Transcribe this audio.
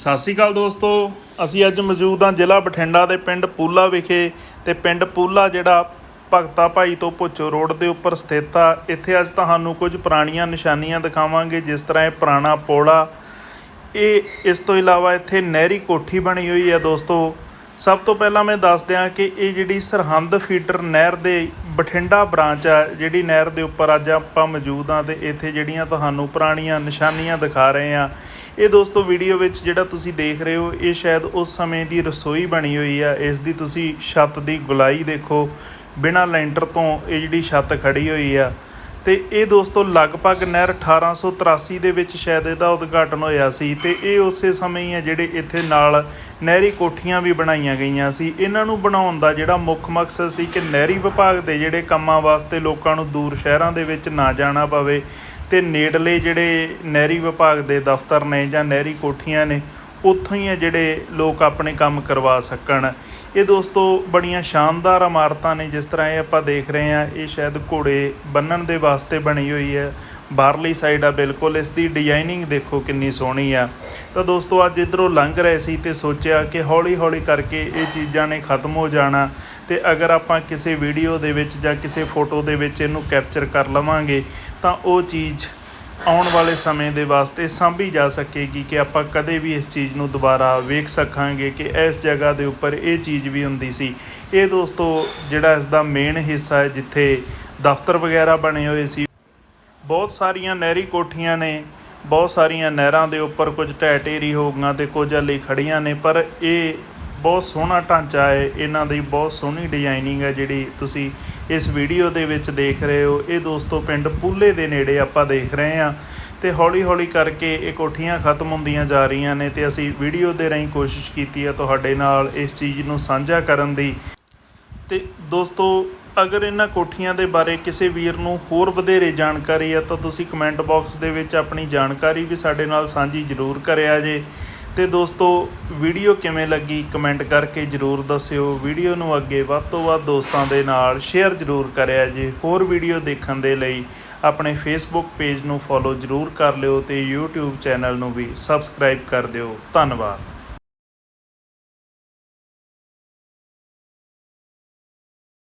ਸਤਿ ਸ਼੍ਰੀ ਅਕਾਲ ਦੋਸਤੋ। ਅਸੀਂ ਅੱਜ ਮੌਜੂਦ ਹਾਂ ਜ਼ਿਲ੍ਹਾ ਬਠਿੰਡਾ ਦੇ ਪਿੰਡ ਪੂਲਾ ਵਿਖੇ ਤੇ ਪਿੰਡ ਪੂਲਾ ਜਿਹੜਾ ਭਗਤਾ ਭਾਈ ਤੋਂ ਭੁੱਚੋ ਰੋਡ ਦੇ ਉੱਪਰ ਸਥਿਤ ਆ। ਇੱਥੇ ਅੱਜ ਤੁਹਾਨੂੰ ਕੁਝ ਪੁਰਾਣੀਆਂ ਨਿਸ਼ਾਨੀਆਂ ਦਿਖਾਵਾਂਗੇ, ਜਿਸ ਤਰ੍ਹਾਂ ਇਹ ਪੁਰਾਣਾ ਪੋਲਾ। ਇਹ ਇਸ ਤੋਂ ਇਲਾਵਾ ਇੱਥੇ ਨਹਿਰੀ ਕੋਠੀ ਬਣੀ ਹੋਈ ਹੈ ਦੋਸਤੋ। ਸਭ ਤੋਂ ਪਹਿਲਾਂ ਮੈਂ ਦੱਸ ਦਿਆਂ ਕਿ ਇਹ ਜਿਹੜੀ ਸਰਹੰਦ ਫੀਡਰ ਨਹਿਰ ਦੇ ਬਠਿੰਡਾ ਬ੍ਰਾਂਚ ਆ ਜਿਹੜੀ ਨਹਿਰ ਦੇ ਉੱਪਰ ਅੱਜ ਆਪਾਂ ਮੌਜੂਦ ਆ ਤੇ ਇੱਥੇ ਜਿਹੜੀਆਂ ਤੁਹਾਨੂੰ ਪੁਰਾਣੀਆਂ ਨਿਸ਼ਾਨੀਆਂ ਦਿਖਾ ਰਹੇ ਆ ਇਹ ਦੋਸਤੋ ਵੀਡੀਓ ਵਿੱਚ ਜਿਹੜਾ ਤੁਸੀਂ ਦੇਖ ਰਹੇ ਹੋ, ਇਹ ਸ਼ਾਇਦ ਉਸ ਸਮੇਂ ਦੀ ਰਸੋਈ ਬਣੀ ਹੋਈ ਆ ਇਸ ਦੀ ਤੁਸੀਂ ਛੱਤ ਦੀ ਗੁਲਾਈ ਦੇਖੋ, ਬਿਨਾਂ ਲੈਂਟਰ ਤੋਂ ਇਹ ਜਿਹੜੀ ਛੱਤ ਖੜੀ ਹੋਈ ਆ। ਤੇ ਇਹ ਦੋਸਤੋ ਲਗਭਗ ਨਹਿਰ 1883 ਦੇ ਵਿੱਚ ਸ਼ਾਇਦ ਇਹਦਾ ਉਦਘਾਟਨ ਹੋਇਆ ਸੀ ਤੇ ਇਹ ਉਸੇ ਸਮੇਂ ਹੀ ਆ ਜਿਹੜੇ ਇੱਥੇ ਨਾਲ ਨਹਿਰੀ ਕੋਠੀਆਂ ਵੀ ਬਣਾਈਆਂ ਗਈਆਂ ਸੀ। ਇਹਨਾਂ ਨੂੰ ਬਣਾਉਣ ਦਾ ਜਿਹੜਾ ਮੁੱਖ ਮਕਸਦ ਸੀ ਕਿ ਨਹਿਰੀ ਵਿਭਾਗ ਦੇ ਜਿਹੜੇ ਕੰਮਾਂ ਵਾਸਤੇ ਲੋਕਾਂ ਨੂੰ ਦੂਰ ਸ਼ਹਿਰਾਂ ਦੇ ਵਿੱਚ ਨਾ ਜਾਣਾ ਪਵੇ ਤੇ ਨੇੜਲੇ ਜਿਹੜੇ ਨਹਿਰੀ ਵਿਭਾਗ ਦੇ ਦਫ਼ਤਰ ਨੇ ਜਾਂ ਨਹਿਰੀ ਕੋਠੀਆਂ ਨੇ ਉੱਥੋਂ ਹੀ ਆ ਜਿਹੜੇ ਲੋਕ ਆਪਣੇ ਕੰਮ ਕਰਵਾ ਸਕਣ। ਇਹ ਦੋਸਤੋ ਬੜੀਆਂ ਸ਼ਾਨਦਾਰ ਇਮਾਰਤਾਂ ਨੇ, ਜਿਸ ਤਰ੍ਹਾਂ ਇਹ ਆਪਾਂ ਦੇਖ ਰਹੇ ਹਾਂ, ਇਹ ਸ਼ਾਇਦ ਘੋੜੇ ਬੰਨਣ ਦੇ ਵਾਸਤੇ ਬਣੀ ਹੋਈ ਹੈ। ਬਾਹਰਲੀ ਸਾਈਡ ਆ, ਬਿਲਕੁਲ ਇਸ ਦੀ ਡਿਜ਼ਾਈਨਿੰਗ ਦੇਖੋ ਕਿੰਨੀ ਸੋਹਣੀ ਆ। ਤਾਂ ਦੋਸਤੋ ਅੱਜ ਇਧਰੋਂ ਲੰਘ ਰਹੇ ਸੀ ਤੇ ਸੋਚਿਆ ਕਿ ਹੌਲੀ ਹੌਲੀ ਕਰਕੇ ਇਹ ਚੀਜ਼ਾਂ ਨੇ ਖਤਮ ਹੋ ਜਾਣਾ ਤੇ ਅਗਰ ਆਪਾਂ ਕਿਸੇ ਵੀਡੀਓ ਦੇ ਵਿੱਚ ਜਾਂ ਕਿਸੇ ਫੋਟੋ ਦੇ ਵਿੱਚ ਇਹਨੂੰ ਕੈਪਚਰ ਕਰ ਲਵਾਂਗੇ, ਤਾਂ ਉਹ ਚੀਜ਼ ਆਉਣ ਵਾਲੇ ਸਮੇਂ ਦੇ ਵਾਸਤੇ ਸਾਂਭੀ ਜਾ ਸਕੇਗੀ ਕਿ ਆਪਾਂ ਕਦੇ ਵੀ ਇਸ ਚੀਜ਼ ਨੂੰ ਦੁਬਾਰਾ ਵੇਖ ਸਕਾਂਗੇ ਕਿ ਇਸ ਜਗ੍ਹਾ ਦੇ ਉੱਪਰ ਇਹ ਚੀਜ਼ ਵੀ ਹੁੰਦੀ ਸੀ। ਇਹ ਦੋਸਤੋ, ਜਿਹੜਾ ਇਸ ਦਾ ਮੇਨ ਹਿੱਸਾ ਹੈ, ਜਿੱਥੇ ਦਫ਼ਤਰ ਵਗੈਰਾ ਬਣੇ ਹੋਏ ਸੀ। ਬਹੁਤ ਸਾਰੀਆਂ ਨਹਿਰੀ ਕੋਠੀਆਂ ਨੇ, ਬਹੁਤ ਸਾਰੀਆਂ ਨਹਿਰਾਂ ਦੇ ਉੱਪਰ ਕੁਝ ਢਹਿ ਢੇਰੀ ਹੋ ਗਈਆਂ ਤੇ ਕੁਝ ਹਲੇ ਖੜੀਆਂ ਨੇ, ਪਰ ਇਹ ਬਹੁਤ ਸੋਹਣਾ ਢਾਂਚਾ ਹੈ। ਇਹਨਾਂ ਦੀ ਬਹੁਤ ਸੋਹਣੀ ਡਿਜ਼ਾਈਨਿੰਗ ਹੈ ਜਿਹੜੀ ਤੁਸੀਂ ਇਸ ਵੀਡੀਓ ਦੇ ਵਿੱਚ ਦੇਖ ਰਹੇ ਹੋ। ਇਹ ਦੋਸਤੋ ਪਿੰਡ ਪੂਲੇ ਦੇ ਨੇੜੇ ਆਪਾਂ ਦੇਖ ਰਹੇ ਹਾਂ ਤੇ ਹੌਲੀ ਹੌਲੀ ਕਰਕੇ ਇਹ ਕੋਠੀਆਂ ਖਤਮ ਹੁੰਦੀਆਂ ਜਾ ਰਹੀਆਂ ਨੇ ਤੇ ਅਸੀਂ ਵੀਡੀਓ ਦੇ ਰਾਹੀਂ ਕੋਸ਼ਿਸ਼ ਕੀਤੀ ਹੈ ਤੁਹਾਡੇ ਨਾਲ ਇਸ ਚੀਜ਼ ਨੂੰ ਸਾਂਝਾ ਕਰਨ ਦੀ। ਤੇ ਦੋਸਤੋ, ਅਗਰ ਇਹਨਾਂ ਕੋਠੀਆਂ ਦੇ ਬਾਰੇ ਕਿਸੇ ਵੀਰ ਨੂੰ ਹੋਰ ਵਧੇਰੇ ਜਾਣਕਾਰੀ ਹੈ ਤਾਂ ਤੁਸੀਂ ਕਮੈਂਟ ਬਾਕਸ ਦੇ ਵਿੱਚ ਆਪਣੀ ਜਾਣਕਾਰੀ ਵੀ ਸਾਡੇ ਨਾਲ ਸਾਂਝੀ ਜ਼ਰੂਰ ਕਰਿਆ ਜੇ। ਤੇ ਦੋਸਤੋ, ਵੀਡੀਓ ਕਿਵੇਂ ਲੱਗੀ ਕਮੈਂਟ ਕਰਕੇ ਜ਼ਰੂਰ ਦੱਸਿਓ। ਵੀਡੀਓ ਨੂੰ ਅੱਗੇ ਵੱਧ ਤੋਂ ਵੱਧ ਦੋਸਤਾਂ ਦੇ ਨਾਲ ਸ਼ੇਅਰ ਜ਼ਰੂਰ ਕਰਿਆ ਜੇ। ਹੋਰ ਵੀਡੀਓ ਦੇਖਣ ਦੇ ਲਈ ਆਪਣੇ ਫੇਸਬੁੱਕ ਪੇਜ ਨੂੰ ਫੋਲੋ ਜ਼ਰੂਰ ਕਰ ਲਿਓ ਤੇ YouTube ਚੈਨਲ ਨੂੰ ਵੀ ਸਬਸਕ੍ਰਾਈਬ ਕਰ ਦਿਓ। ਧੰਨਵਾਦ।